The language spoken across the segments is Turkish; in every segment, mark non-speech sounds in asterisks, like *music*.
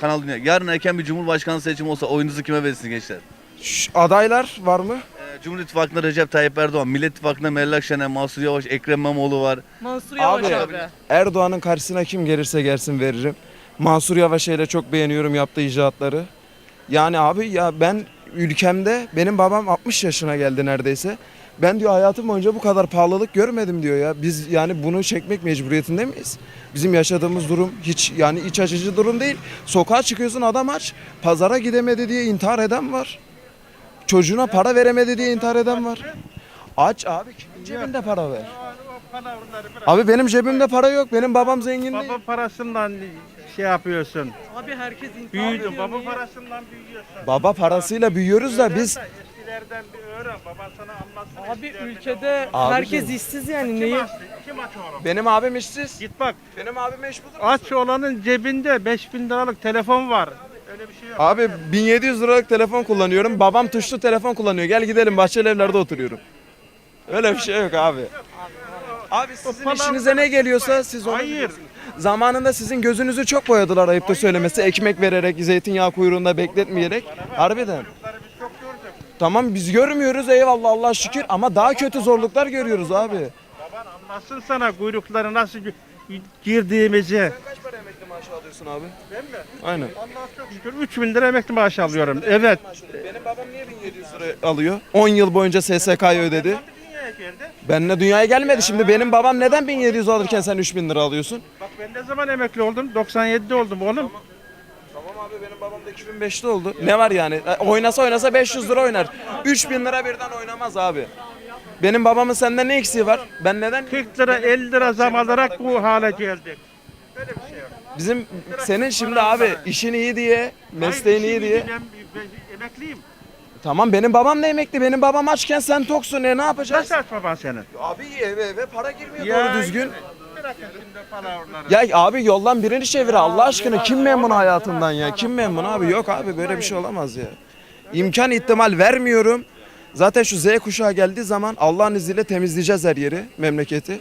Kanal Dünya. Yarın erken bir Cumhurbaşkanı seçimi olsa oyunuzu kime verirsiniz gençler? Şş, adaylar var mı? Ee, Cumhur İttifakı'nda Recep Tayyip Erdoğan, Millet İttifakı'nda Meral Akşener, Mahsur Yavaş, Ekrem İmamoğlu var. Mansur Yavaş Abi, abi. Erdoğan'ın karşısına kim gelirse gelsin veririm. Mansur Yavaş'ı ile çok beğeniyorum yaptığı icraatları. Yani abi ya ben ülkemde benim babam 60 yaşına geldi neredeyse. Ben diyor hayatım boyunca bu kadar pahalılık görmedim diyor ya. Biz yani bunu çekmek mecburiyetinde miyiz? Bizim yaşadığımız durum hiç yani iç açıcı durum değil. Sokağa çıkıyorsun adam aç. Pazara gidemedi diye intihar eden var. Çocuğuna para veremedi diye intihar eden var. Aç abi kimin cebinde para ver? Abi benim cebimde para yok. Benim babam zengin değil. Baba parasından şey yapıyorsun. Abi herkes intihar Büyüdün. ediyor. Baba niye? parasından büyüyorsun. Baba parasıyla büyüyoruz da biz Eskilerden bir öğren. Baban sana anlatsın. Abi eskilerden. ülkede Abicim. herkes işsiz yani Kim neyi? aç? Kim aç oğlum? benim abim işsiz. Git bak. Benim abim budur. Aç olanın cebinde 5000 liralık telefon var. Öyle bir şey yok. Abi 1700 liralık telefon kullanıyorum. Babam tuşlu telefon kullanıyor. Gel gidelim bahçeli evlerde oturuyorum. Öyle bir şey yok abi. Abi sizin işinize ne geliyorsa siz onu Hayır. biliyorsunuz. Zamanında sizin gözünüzü çok boyadılar ayıptır söylemesi. Ekmek vererek, zeytinyağı kuyruğunda bekletmeyerek. Harbiden. Tamam biz görmüyoruz eyvallah Allah şükür ama daha kötü zorluklar görüyoruz abi. Baban anlatsın sana kuyrukları nasıl gi- girdiğimizi. Kaç para emekli maaşı alıyorsun abi? Ben mi? Aynen. Allah çok şükür 3000 lira emekli maaşı alıyorum. Evet. Benim babam niye 1700 lira alıyor? 10 yıl boyunca SSK'yı ödedi. Dünyaya geldi. Benle dünyaya gelmedi. Şimdi benim babam neden 1700 alırken sen 3000 lira alıyorsun? Bak ben ne zaman emekli oldum? 97'de oldum oğlum. Abi benim babam da 2005'te oldu. Ne var yani? E, Oynasa oynasa 500 lira oynar. 3000 lira birden oynamaz abi. Benim babamın senden ne eksiği var? Ben neden? 40 lira 50 lira zam alarak bu hale geldik. Böyle bir şey yok. Bizim senin şimdi abi işin iyi diye, mesleğin iyi diye. ben- emekliyim. Tamam benim babam da emekli. Benim babam açken sen toksun. E ne yapacağız? Nasıl aç baban senin? Abi eve eve para girmiyor doğru düzgün. Ya abi yoldan birini çevir Allah aşkına kim memnun hayatından ya kim memnun abi yok abi böyle bir şey olamaz ya. İmkan ihtimal vermiyorum. Zaten şu Z kuşağı geldiği zaman Allah'ın izniyle temizleyeceğiz her yeri memleketi.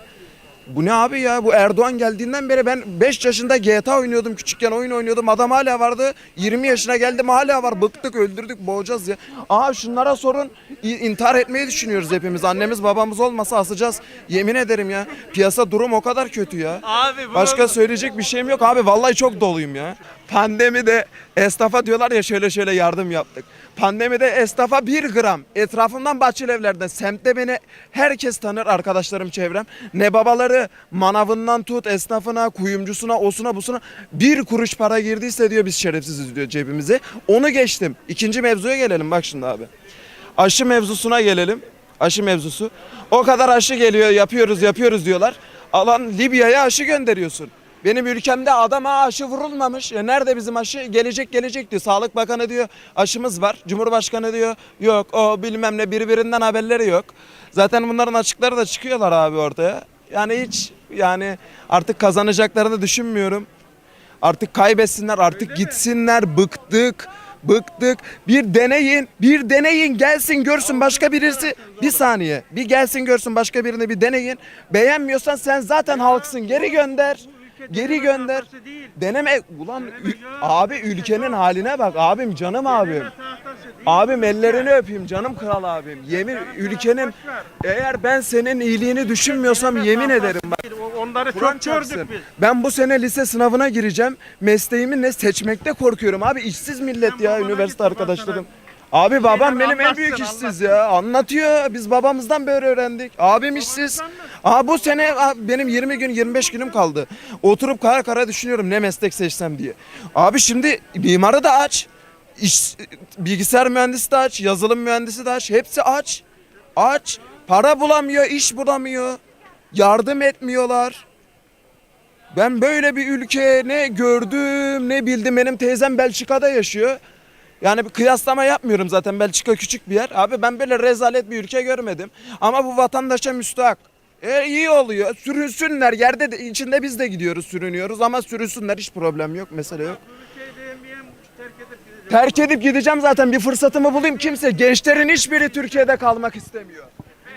Bu ne abi ya bu Erdoğan geldiğinden beri ben 5 yaşında GTA oynuyordum küçükken oyun oynuyordum adam hala vardı 20 yaşına geldim hala var bıktık öldürdük boğacağız ya. Aha şunlara sorun İ- intihar etmeyi düşünüyoruz hepimiz annemiz babamız olmasa asacağız yemin ederim ya piyasa durum o kadar kötü ya. Abi bu Başka söyleyecek bir şeyim yok abi. Vallahi çok doluyum ya. Pandemide esnafa diyorlar ya şöyle şöyle yardım yaptık. Pandemide esnafa bir gram etrafımdan bahçeli evlerden semtte beni herkes tanır arkadaşlarım çevrem. Ne babaları manavından tut esnafına kuyumcusuna osuna busuna bir kuruş para girdiyse diyor biz şerefsiziz diyor cebimize. Onu geçtim. İkinci mevzuya gelelim bak şimdi abi. Aşı mevzusuna gelelim. Aşı mevzusu. O kadar aşı geliyor yapıyoruz yapıyoruz diyorlar. Alan Libya'ya aşı gönderiyorsun. Benim ülkemde adama aşı vurulmamış. Ya nerede bizim aşı? Gelecek gelecek diyor. Sağlık Bakanı diyor aşımız var. Cumhurbaşkanı diyor yok o bilmem ne birbirinden haberleri yok. Zaten bunların açıkları da çıkıyorlar abi ortaya. Yani hiç yani artık kazanacaklarını düşünmüyorum. Artık kaybetsinler, artık gitsinler. Bıktık. Bıktık. Bir deneyin. Bir deneyin. Gelsin görsün başka birisi. Bir saniye. Bir gelsin görsün başka birini bir deneyin. Beğenmiyorsan sen zaten halksın. Geri gönder. Geri gönder. Deneme. Ulan abi ülkenin haline bak. Abim canım abim. Abim ellerini öpeyim canım kral abim. Yemin ülkenin eğer ben senin iyiliğini düşünmüyorsam yemin ederim bak. Onları Kur'an çok çarpsın. gördük biz. Ben bu sene lise sınavına gireceğim. Mesleğimi ne seçmekte korkuyorum abi. işsiz millet ya babana üniversite git, arkadaşlarım. Abi babam benim en anlatsın, büyük işsiz ya. Anlatıyor. Biz babamızdan böyle öğrendik. Abim işsiz. Aa bu sene aa, benim 20 gün 25 günüm kaldı. Oturup kara kara düşünüyorum ne meslek seçsem diye. Abi şimdi mimarı da aç. İş, bilgisayar mühendisi de aç, yazılım mühendisi de aç. Hepsi aç. Aç. Para bulamıyor, iş bulamıyor. Yardım etmiyorlar. Ben böyle bir ülke ne gördüm ne bildim. Benim teyzem Belçika'da yaşıyor. Yani bir kıyaslama yapmıyorum zaten. Belçika küçük bir yer. Abi ben böyle rezalet bir ülke görmedim. Ama bu vatandaşa müstahak. E iyi oluyor. Sürünsünler. Yerde de, içinde biz de gidiyoruz, sürünüyoruz ama sürünsünler hiç problem yok, mesele yok. Terk edip gideceğim zaten bir fırsatımı bulayım kimse. Gençlerin hiçbiri Türkiye'de kalmak istemiyor.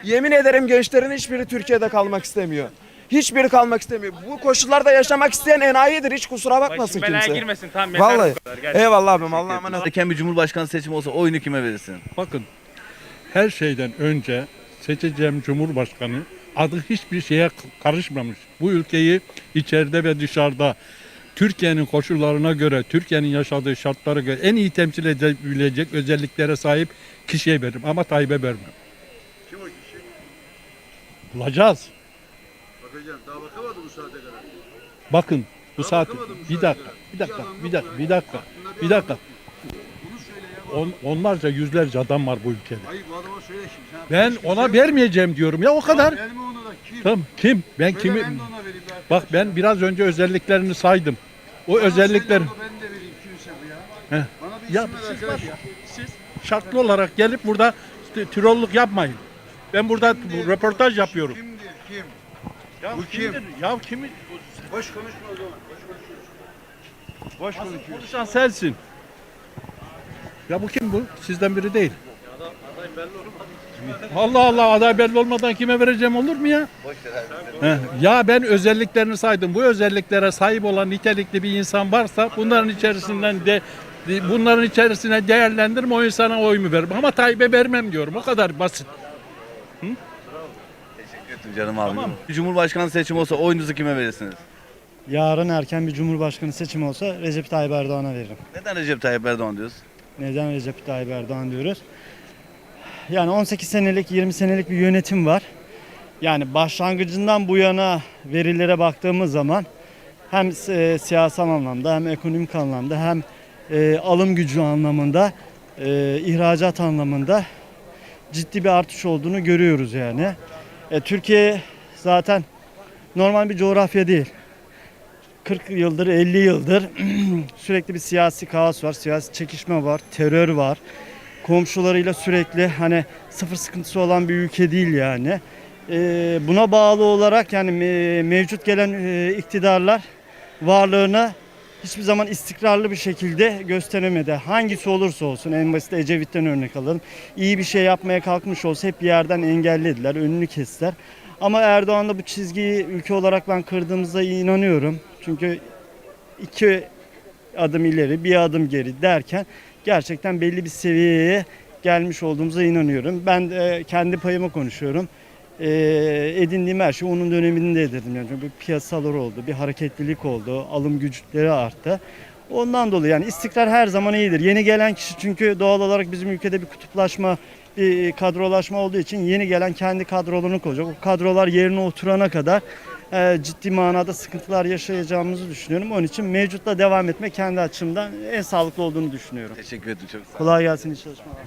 Yemin ederim gençlerin hiçbiri Türkiye'de kalmak istemiyor. Hiçbiri kalmak istemiyor. Bu koşullarda yaşamak isteyen enayidir. Hiç kusura bakmasın Başım belaya kimse. girmesin tamam yeter Vallahi. bu kadar. Gerçekten. Eyvallah abim. Allah'a emanet. Erken bir cumhurbaşkanı seçimi olsa oyunu kime verirsin? Bakın her şeyden önce seçeceğim Cumhurbaşkanı adı hiçbir şeye karışmamış. Bu ülkeyi içeride ve dışarıda Türkiye'nin koşullarına göre, Türkiye'nin yaşadığı şartlara göre en iyi temsil edebilecek özelliklere sahip kişiye veririm ama Tayyip'e vermem. Kim o kişi? Bulacağız. Bakacağım. Daha bakamadı bu saate kadar. Bakın bu saat bakamadım bu bir saate dakika, kadar. bir dakika, Bir dakika, bir dakika, bir dakika. adam Bunu söyle ya. On, onlarca yüzlerce adam var bu ülkede. Hayır bu adama söyle şimdi. Ben hiç kimse ona yok. vermeyeceğim diyorum ya o kadar. Verme onu da. Kim? Tamam kim? Ben Söyle kimi? ben de ona vereyim. Bak ben biraz önce özelliklerini saydım. O Bana özellikler söyle onu, Ben de vereyim bu ya. Heh. Bana bir ya isim ver siz, arkadaş. siz şartlı olarak gelip burada trollük yapmayın. Ben burada bu röportaj yapıyorum. Kimdir? Kim? Ya Bu kim? kimdir? Ya kimi? Boş konuşma o zaman. Boş konuşuyorsun. Boş konuşuyorsun. konuşan sensin. Ya bu kim bu? Sizden biri değil. Allah Allah aday belli olmadan kime vereceğim olur mu ya? Ya ben özelliklerini saydım. Bu özelliklere sahip olan nitelikli bir insan varsa bunların içerisinden de bunların içerisine değerlendiririm o insana oyumu veririm. Ama Tayyip'e vermem diyorum. O kadar basit. Teşekkür ederim canım abi. Bir cumhurbaşkanı seçimi olsa oyunuzu kime verirsiniz? Yarın erken bir cumhurbaşkanı seçimi olsa Recep Tayyip Erdoğan'a veririm. Neden Recep Tayyip Erdoğan diyoruz? Neden Recep Tayyip Erdoğan diyoruz? Yani 18 senelik, 20 senelik bir yönetim var. Yani başlangıcından bu yana verilere baktığımız zaman hem e, siyasal anlamda hem ekonomik anlamda hem e, alım gücü anlamında, e, ihracat anlamında ciddi bir artış olduğunu görüyoruz yani. E, Türkiye zaten normal bir coğrafya değil. 40 yıldır, 50 yıldır *clears throat* sürekli bir siyasi kaos var, siyasi çekişme var, terör var. Komşularıyla sürekli hani sıfır sıkıntısı olan bir ülke değil yani. Ee, buna bağlı olarak yani me- mevcut gelen e, iktidarlar varlığını hiçbir zaman istikrarlı bir şekilde gösteremedi. Hangisi olursa olsun en basit Ecevit'ten örnek alalım. İyi bir şey yapmaya kalkmış olsa hep bir yerden engellediler, önünü kestiler. Ama Erdoğan'da bu çizgiyi ülke olarak ben kırdığımıza inanıyorum. Çünkü iki adım ileri, bir adım geri derken gerçekten belli bir seviyeye gelmiş olduğumuza inanıyorum. Ben de kendi payıma konuşuyorum. Ee, edindiğim her şey onun döneminde edindim. Yani bir piyasalar oldu, bir hareketlilik oldu, alım güçleri arttı. Ondan dolayı yani istikrar her zaman iyidir. Yeni gelen kişi çünkü doğal olarak bizim ülkede bir kutuplaşma, bir kadrolaşma olduğu için yeni gelen kendi kadrolarını koyacak. O kadrolar yerine oturana kadar e, ciddi manada sıkıntılar yaşayacağımızı düşünüyorum. Onun için mevcutla devam etmek kendi açımdan en sağlıklı olduğunu düşünüyorum. Teşekkür ederim çok sağ olun. Kolay gelsin iyi çalışmalar.